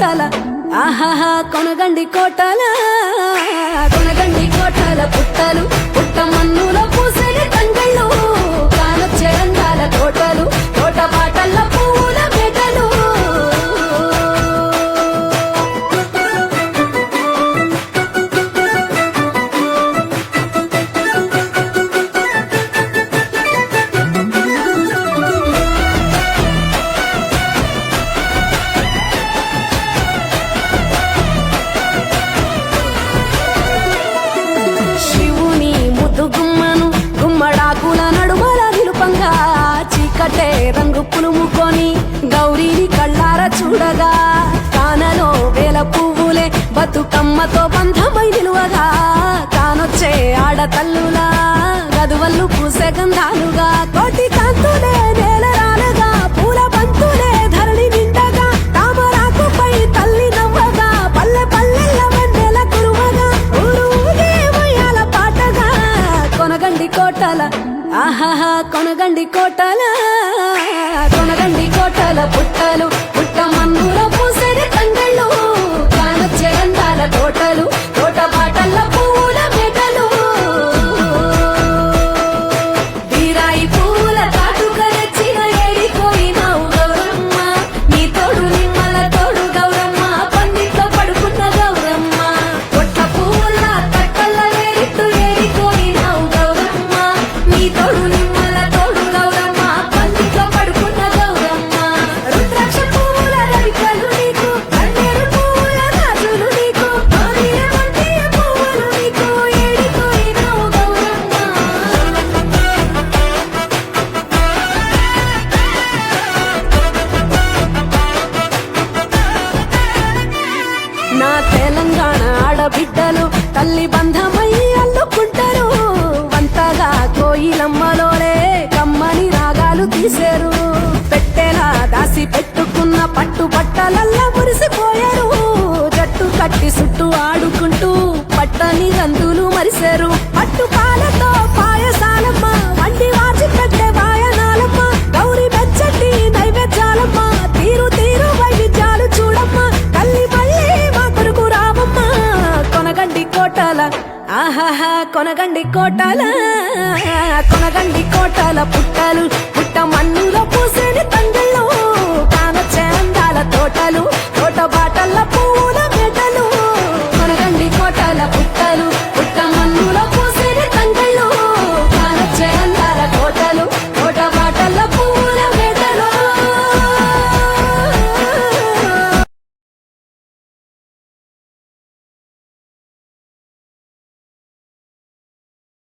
కోటల ఆహాహా కొనగండి కోటల కొనగండి కోటల పుట్టలు. అమ్మతో బంధమై నిలువగా తానొచ్చే ఆడతల్లులా గదువల్లు పూసే గంధాలుగా కోటి కాంతులే నేల రాలగా పూల బంతులే ధరణి నిండగా తామరాకుపై తల్లి నవ్వగా పల్లె పల్లెల వెన్నెల కురువగా ఊరు ఊగే పాటగా కొనగండి కోటల ఆహాహా కొనగండి కోటల కొనగండి కోటల పుట్టలు. నా తెలంగాణ ఆడబిడ్డలు తల్లి బంధమై అల్లుకుంటారు. వంతగా కోయిలమ్మలోనే కమ్మని రాగాలు తీశారు పెట్టేలా దాసి పెట్టుకున్న పట్టు బట్టలల్లా మురిసిపోయారు. జట్టు కట్టి చుట్టూ ఆడుకుంటూ పట్టని రందులు మరిశారు పట్టు కొనగండి కోటాల కొనగండి కోటాల పుట్టాలు. పుట్ట మన్నులో పూసేని తండ్రిలో కానొచ్చే చేందాల తోటలు తోట బాటల్లో